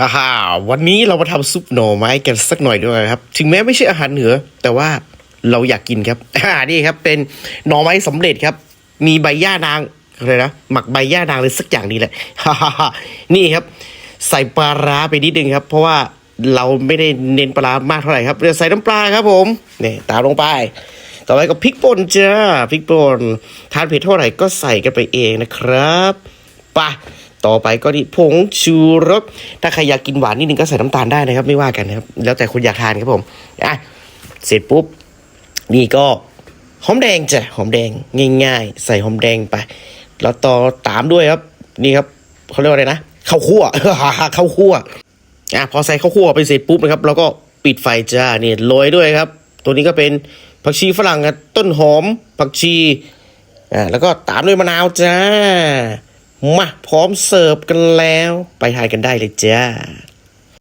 ฮ่าฮ่าวันนี้เรามาทำซุปหน่อไม้กันสักหน่อยด้วยครับ ถึงแม้ไม่ใช่อาหารเหนือ แต่ว่าเราอยากกินครับอ่านี่ครับ เป็นหน่อไม้สำเร็จครับ มีใบย่านางอะไรนะหมักใบย่านางเลยสักอย่างนี้แหละฮ่าฮ่านี่ครับ ใส่ปลาร้าไปนิดนึงครับ เพราะว่าเราไม่ได้เน้นปลาร้ามากเท่าไหร่ครับเราใส่น้ำปลาครับผมนี่ตามลงไป ต่อไปก็พริกป่นจ้าพริกป่นทานเผ็ดเท่าไหร่ก็ใส่กันไปเองนะครับไปะ ต่อไปก็นี่ผงชูรส ถ้าใครอยากกินหวานนิดนึงก็ใส่น้ำตาลได้นะครับ ไม่ว่ากันนะครับ แล้วแต่คุณอยากทานครับผมอะเสร็จปุ๊บ นี่ก็หอมแดงจ้ะหอมแดงง่าย ๆ ใส่หอมแดงไป แล้วต่อตามด้วยครับ นี่ครับเขาเรียกว่าอะไรนะข้าวคั่วข้าวคั่วอะพอใส่ข้าวคั่วไปเสร็จปุ๊บนะครับเราก็ปิดไฟจ้าเนี่ยโรยด้วยครับ ตัวนี้ก็เป็นผักชีฝรั่งกับต้นหอมผักชีอ่าแล้วก็ตามด้วยมะนาวจ้า มาพร้อมเสิร์ฟกันแล้ว ไปทายกันได้เลยจ้า